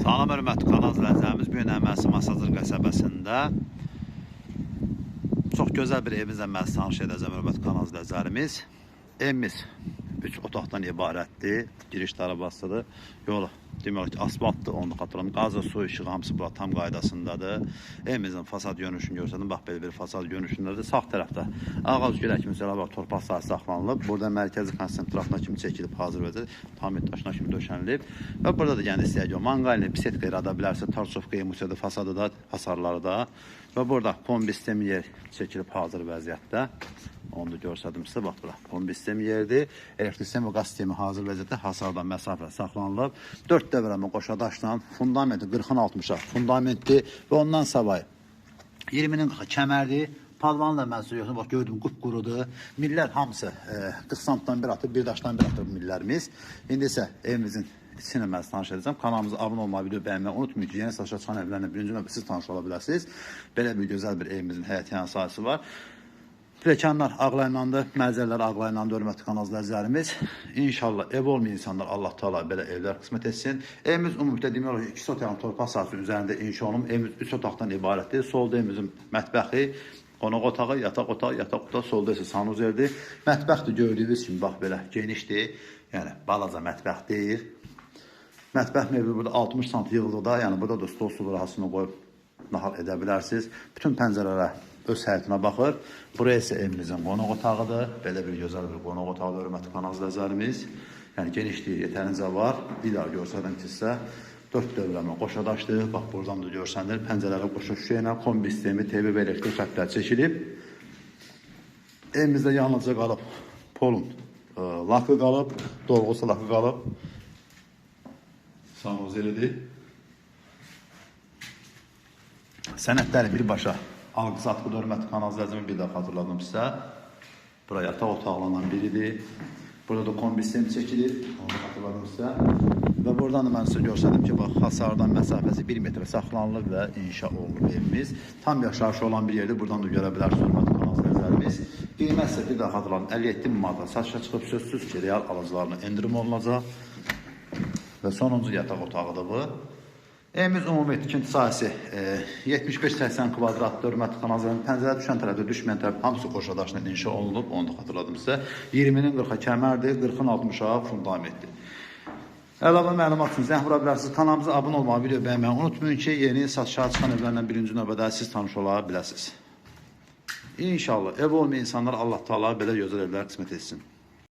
Salam hörmətli kanal izləyicilərimiz, bu gün Əməsi Masazır qəsəbəsində çox gözəl bir evimizlə məhz tanış edəcəm hörmətli kanal izləyicilərimiz. Evimiz 3 otaqdan ibarətdir. Giriş darabasıdır. Yolu demək ki, asfaltdır, onu xatırladım. Qaz və su işığı hamısı bura tam qaydasındadır. Evimizin fasad görünüşünü görsədim. Bax belə bir fasad görünüşündədir. Sağ tərəfdə ağac gülək mesela bax torpaq sahəsi saxlanılıb. Burada mərkəzi konsentrasına kimi çəkilib hazır vəziyyət, tam daşına kimi döşənilib. Və burada da yəni istəyəcək manqalini, bisetka yarada bilərsə, tarsovka emusiyada fasadı da, hasarları da. Və burada kombi sistemi yer çəkilib hazır vəziyyətdə. Onu da görsədim sizə bax bura. Kombi sistemi yerdir. Elektrik sistemi və qaz sistemi hazır vəziyyətdə hasardan məsafə saxlanılıb. 4 dövrəmə qoşa daşla fundamenti 40-dan 60-a fundamentdir və ondan savayı 20-nin 40 kəmərdir. Padvanla mən söylüyorsun, bax gördüm qupqurudur. Millər hamısı e, 40 santdan bir atıb, bir daşdan bir atıb millərimiz. İndi isə evimizin içini mən size tanış edəcəm. Kanalımıza abunə olmayı, video bəyənməyi unutmayın ki, yeni satışa çıxan evlərlə birinci növbə siz tanış ola bilərsiniz. Belə bir gözəl bir evimizin həyət yan sahəsi var. Pləkanlar ağlaylandı, mənzərələr ağlaylandı, hörmətli izləyicilərimiz. İnşallah ev olmayan insanlar Allah Taala belə evlər qismət etsin. Evimiz ümumiyyətlə demək olar ki, 2 otaqlı torpaq sahəsi üzərində inşa olunub. Evimiz 3 otaqdan ibarətdir. Solda evimizin mətbəxi, qonaq otağı, yataq otağı, yataq otağı, solda isə sanuzerdir. Mətbəx də gördüyünüz kimi bax belə genişdir. Yəni balaca mətbəx deyil. Mətbəx mebeli burada 60 sant yığılıqda, yəni burada da stol su burasını qoyub nahar edə bilərsiniz. Bütün pəncərələr öz həyətinə baxır. Buraya isə evimizin qonaq otağıdır. Belə bir gözəl bir qonaq otağı hörmətli izləyicilərimiz. Yəni genişliyi yetərincə var. Bir daha görsədim ki, sizə 4 dövrəmə qoşadaşdır. Bax buradan da görsənir. Pəncərələrə qoşa şüşə ilə kombi sistemi, TV və elektrik xəttləri çəkilib. Evimizdə yalnızca qalıb polun ə, lakı qalıb, dolğusu lakı qalıb. Sanozelidir. Sənədləri birbaşa alqı satqı hörmətli kanal izləyicimi bir daha xatırladım sizə. Bura yataq otaqlarından biridir. Burada da kombi sistemi çəkilir. Onu xatırladım sizə. Və buradan da mən sizə göstərdim ki, bax hasardan məsafəsi 1 metrə saxlanılıb və inşa olunub evimiz. Tam yaşayış olan bir yerdir. Buradan da görə bilərsiniz hörmətli kanal izləyicilərimiz. Qiymət isə bir daha xatırladım 57 min manata satışa çıxıb sözsüz ki, real alıcılarına endirim olunacaq. Və sonuncu yataq otağıdır bu. Evimiz ümumi tikinti sahəsi e, 75-80 kvadratlı hörmətli kanalların pəncərə düşən tərəfdə düşməyən tərəf hamısı qoşa daşla inşa olunub. Onu da xatırladım sizə. 20-nin 40-a kəmərdir, 40-ın 60-a fundamentdir. Əlavə məlumat üçün zəng vura bilərsiniz. Kanalımıza abunə olmağı, video bəyənməyi unutmayın ki, yeni satışa çıxan evlərlə birinci növbədə siz tanış ola biləsiniz. İnşallah ev olmayan insanlar Allah Taala belə gözəl evlər qismət etsin.